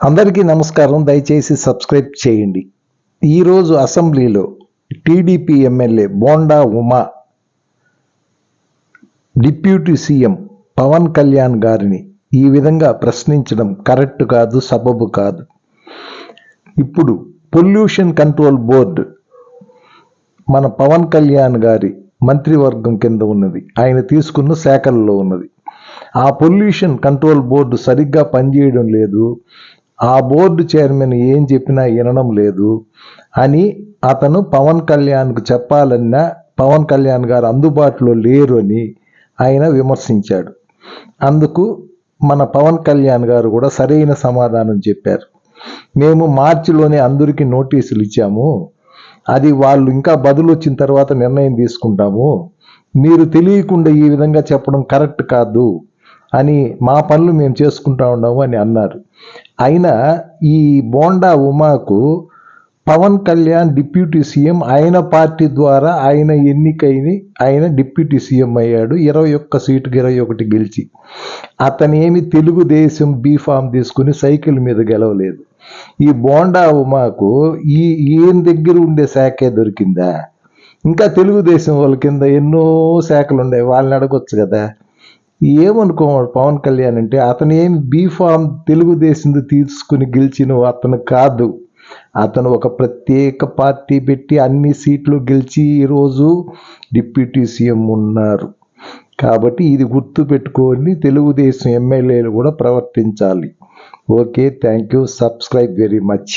అందరికీ నమస్కారం. దయచేసి సబ్స్క్రైబ్ చేయండి. ఈరోజు అసెంబ్లీలో TDP MLA Bonda Uma deputy CM Pawan Kalyan గారిని ఈ విధంగా ప్రశ్నించడం కరెక్ట్ కాదు సబబు కాదు. ఇప్పుడు పొల్యూషన్ కంట్రోల్ బోర్డు మన పవన్ కళ్యాణ్ గారి మంత్రివర్గం కింద ఉన్నది. ఆయన తీసుకున్న శాఖల్లో ఉన్నది. ఆ పొల్యూషన్ కంట్రోల్ బోర్డు సరిగ్గా పనిచేయడం లేదు. ఆ బోర్డు చైర్మన్ ఏం చెప్పినా వినడం లేదు అని అతను పవన్ కళ్యాణ్కు చెప్పాలన్నా పవన్ కళ్యాణ్ గారు అందుబాటులో లేరు అని ఆయన విమర్శించాడు. అందుకు మన పవన్ కళ్యాణ్ గారు కూడా సరైన సమాధానం చెప్పారు. మేము మార్చిలోనే అందరికీ నోటీసులు ఇచ్చాము. అది వాళ్ళు ఇంకా బదులు వచ్చిన తర్వాత నిర్ణయం తీసుకుంటాము. మీరు తెలియకుండా ఈ విధంగా చెప్పడం కరెక్ట్ కాదు. అని మా పనులు మేము చేసుకుంటా ఉన్నాము అని అన్నారు. అయినా ఈ బోండా ఉమాకు పవన్ కళ్యాణ్ డిప్యూటీ సీఎం ఆయన పార్టీ ద్వారా ఆయన ఎన్నికైని ఆయన డిప్యూటీ సీఎం అయ్యాడు ఇరవై ఒక్క సీటుకి ఇరవై ఒకటి గెలిచి. అతనేమి తెలుగుదేశం బీఫామ్ తీసుకుని సైకిల్ మీద గెలవలేదు. ఈ బోండా ఉమాకు ఈ ఈయన దగ్గర ఉండే శాఖే దొరికిందా? ఇంకా తెలుగుదేశం వాళ్ళ కింద ఎన్నో శాఖలు ఉన్నాయి వాళ్ళని అడగొచ్చు కదా. ఏమనుకో పవన్ కళ్యాణ్ అంటే అతను ఏమి బీఫామ్ తెలుగుదేశం తీసుకుని గెలిచిన అతను కాదు. అతను ఒక ప్రత్యేక పార్టీ పెట్టి అన్ని సీట్లు గెలిచి ఈరోజు డిప్యూటీ సీఎం ఉన్నారు. కాబట్టి ఇది గుర్తు పెట్టుకొని తెలుగుదేశం ఎమ్మెల్యేలు కూడా ప్రవర్తించాలి. Okay thank you subscribe very much.